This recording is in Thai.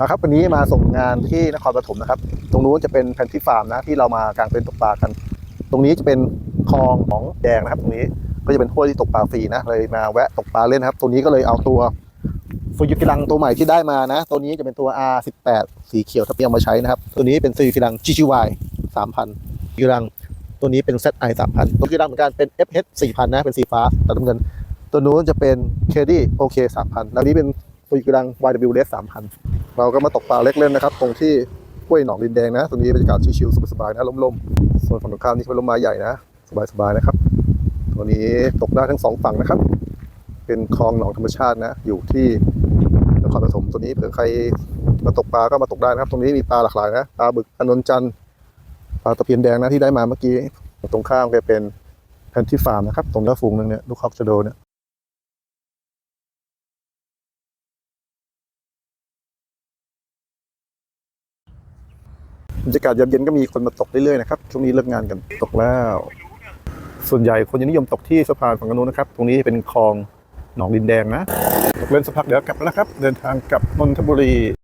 นะครับวันนี้มาส่งงานที่นครปฐมนะครับ ตรงนู้นจะเป็นแพนที่ฟาร์มนะที่เรามากางเต็นท์ตกปลากัน ตรงนี้จะเป็นคลองของแดงนะครับ ตรงนี้ก็จะเป็นห้วยที่ตกปลาฟรีนะเลยมาแวะตกปลาเล่นครับ ตัวนี้ก็เลยเอาตัวฟูยุกิรังตัวใหม่ที่ได้มานะ ตัวนี้จะเป็นตัว R18 สีเขียวทับเทียมมาใช้นะครับ ตัวนี้เป็นฟูยุกิรัง GGY 3,000ยูรังตัวนี้เป็น ZI 3,000ตัวยูรังเหมือนกันเป็น FH 4,000นะเป็นสีฟ้าแต่น้ำเงิน ตัวนู้นจะเป็น KD OK 3,000แล้วนี้เป็นฟูยุกิรัง YW Red 3,000 เราก็มาตกปลาเล็กเล่นนะครับ ตรงที่ห้วยหนองดินแดงนะ ตรงนี้บรรยากาศชิลๆสบายๆนะลมๆส่วนฝั่งตรงข้ามนี่เป็นลมไม้ใหญ่นะสบายๆนะครับตัวนี้ตกได้ทั้งสองฝั่งนะครับ เป็นคลองหนองธรรมชาตินะ อยู่ที่นครปฐมตัวนี้เผื่อใครมาตกปลาก็มาตกได้นะครับ ตรงนี้มีปลาหลากหลายนะปลาบึกอนนจันทร์ปลาตะเพียนแดงนะที่ได้มาเมื่อกี้ตรงข้ามก็เป็นแพนที่ฟาร์มนะครับ ตรงหน้าฝูงนึงเนี่ยลูกคอกชะโดเนี่ย บรรยากาศยามเย็นก็มีคนมาตกเรื่อยๆนะครับช่วงนี้เลิกงานกันตกแล้ว ส่วนใหญ่คนจะนิยมตกที่สะพานฝั่งนู้นนะครับ ตรงนี้เป็นคลองหนองดินแดงนะตกเล่นสักพักเดี๋ยวกลับแล้วครับ เดินทางกลับนนทบุรี